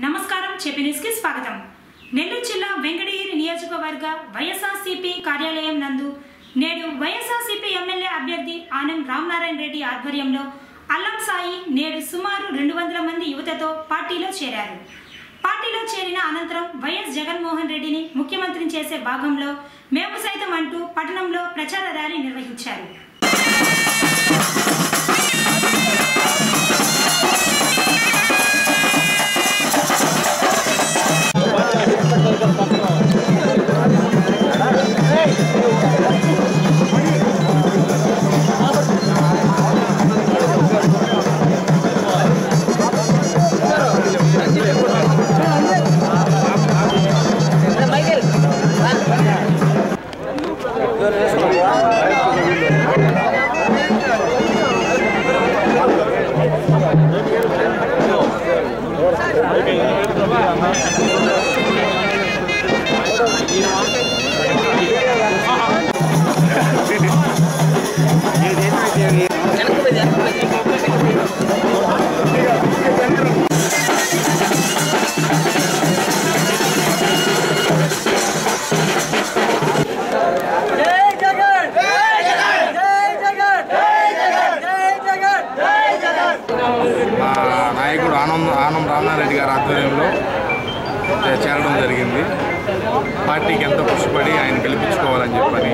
నమస్కారం చెప్పి కి స్వాగతం. నెల్లూరు జిల్లా వెంకటగిరి నియోజకవర్గ వైఎస్ఆర్సీపీ కార్యాలయం నందు నేడు వైఎస్ఆర్సీపీ ఎమ్మెల్యే అభ్యర్థి ఆనం రామనారాయణ రెడ్డి ఆధ్వర్యంలో అల్లం సాయి నేడు సుమారు రెండు వందల మంది యువతతో పార్టీలో చేరారు. పార్టీలో చేరిన అనంతరం వైఎస్ జగన్మోహన్ రెడ్డిని ముఖ్యమంత్రిని చేసే భాగంలో మేము సైతం అంటూ పట్టణంలో ప్రచార ర్యాలీ నిర్వహించారు. 연결을 해서 그런 거야? నాయకుడు ఆనంద్ ఆనం రామారెడ్డి గారి ఆధ్వర్యంలో చేరడం జరిగింది. పార్టీకి ఎంతో కృషిపడి ఆయన గెలిపించుకోవాలని చెప్పని